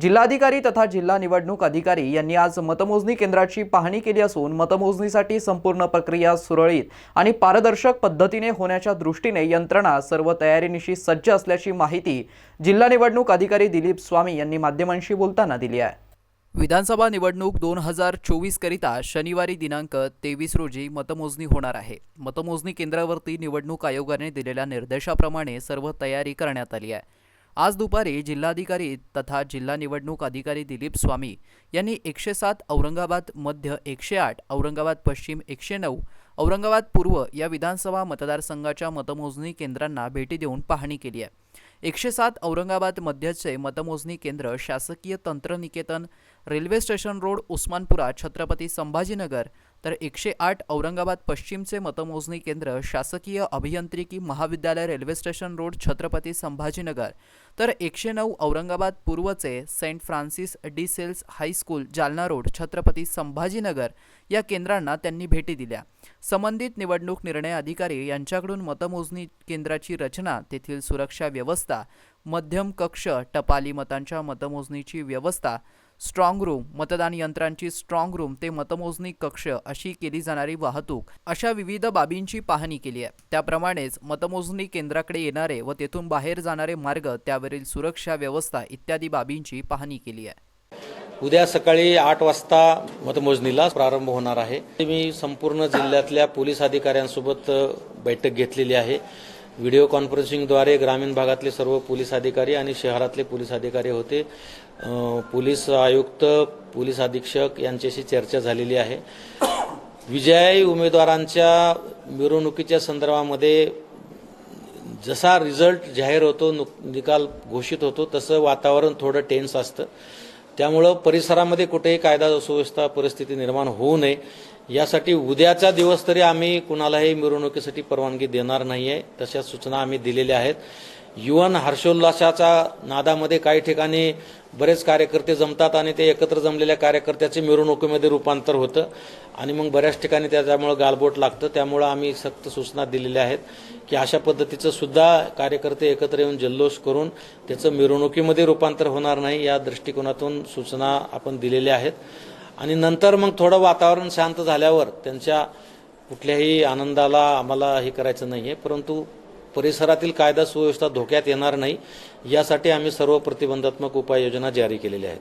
जिल्हाधिकारी तथा जिल्हा निवडणूक अधिकारी यांनी आज मतमोजणी केंद्राची पाहणी केली असून मतमोजणीसाठी संपूर्ण प्रक्रिया सुरळीत आणि पारदर्शक पद्धतीने होण्याच्या दृष्टीने यंत्रणा सर्व तयारीनिशी सज्ज असल्याची माहिती जिल्हा निवडणूक अधिकारी दिलीप स्वामी यांनी माध्यमांशी बोलताना दिली आहे. विधानसभा निवडणूक दोन हजार चोवीसकरिता शनिवारी दिनांक तेवीस रोजी मतमोजणी होणार आहे. मतमोजणी केंद्रावरती निवडणूक आयोगाने दिलेल्या निर्देशाप्रमाणे सर्व तयारी करण्यात आली आहे. आज दुपारी जिल्हाधिकारी तथा जिल्हा निवडणूक अधिकारी दिलीप स्वामी यांनी एकशे सात औरंगाबाद मध्य एकशे आठ औरंगाबाद पश्चिम एकशे नऊ औरंगाबाद पूर्व या विधानसभा मतदारसंघाच्या मतमोजणी केंद्रांना भेटी देऊन पाहणी केली आहे. एकशे सात औरंगाबाद मध्यचे मतमोजणी केंद्र शासकीय तंत्रनिकेतन railway station road Osmanpura Chhatrapati Sambhajinagar तर एकशे आठ औरंगाबाद पश्चिमचे मतमोजणी केंद्र शासकीय अभियांत्रिकी महाविद्यालय railway station road Chhatrapati Sambhajinagar तर एकशे नऊ Aurangabad पूर्वचे saint Francis de Sales high school Jalna road Chhatrapati Sambhajinagar या केंद्रांना त्यांनी भेटी दिल्या. संबंधित निवडणूक निर्णय अधिकारी यांच्याकडून मतमोजणी केंद्राची रचना तेथील सुरक्षा व्यवस्था मध्यम कक्ष टपाली मतांच्या मतमोजणीची व्यवस्था. स्ट्रॉंग रूम मतदान यंत्रांची स्ट्रॉंग रूम ते मतमोजणी कक्ष अशी केली जाणारी वाहतूक. अशा विविध बाबींची पाहणी केली आहे. त्याप्रमाणेच मतमोजणी केंद्राकडे येणारे व तेथून बाहेर जाणारे मार्ग त्यावरील सुरक्षा व्यवस्था इत्यादी बाबींची पाहणी केली आहे. उद्या सकाळी आठ वाजता मतमोजणीला प्रारंभ होणार आहे. मी संपूर्ण जिल्ह्यातल्या पोलीस अधिकाऱ्यांसोबत बैठक घेतलेली आहे. व्हिडिओ कॉन्फरन्सिंगद्वारे ग्रामीण भागातले सर्व पोलीस अधिकारी आणि शहरातले पोलीस अधिकारी होते. पोलीस आयुक्त पोलीस अधीक्षक यांच्याशी चर्चा झालेली आहे. विजयी उमेदवारांच्या मिरवणुकीच्या संदर्भामध्ये जसा रिझल्ट जाहीर होतो नुक- निकाल घोषित होतो तसं वातावरण थोडं टेन्स असतं. त्यामुळं परिसरामध्ये कुठेही कायदा सुव्यवस्था परिस्थिती निर्माण होऊ नये. यासाठी उद्याचा दिवस तरी आम्ही कुणालाही मिरवणुकीसाठी परवानगी देणार नाही आहे तशा सूचना आम्ही दिलेल्या आहेत. युवन हर्षोल्लासाच्या नादामध्ये काही ठिकाणी बरेच कार्यकर्ते जमतात आणि ते एकत्र जमलेल्या कार्यकर्त्याचे मिरवणुकीमध्ये रूपांतर होतं. आणि मग बऱ्याच ठिकाणी त्याच्यामुळं गालबोट लागतं. त्यामुळं आम्ही सक्त सूचना दिलेल्या आहेत की अशा पद्धतीचं सुद्धा कार्यकर्ते एकत्र येऊन जल्लोष करून त्याचं मिरवणुकीमध्ये रूपांतर होणार नाही या दृष्टिकोनातून सूचना आपण दिलेल्या आहेत. आणि नंतर मग थोडं वातावरण शांत झाल्यावर त्यांच्या कुठल्याही आनंदाला आम्हाला हे करायचं नाही आहे परंतु परिसरातील कायदा सुव्यवस्था धोक्यात येणार नाही यासाठी आम्ही सर्व प्रतिबंधात्मक उपाययोजना जारी केलेल्या आहेत.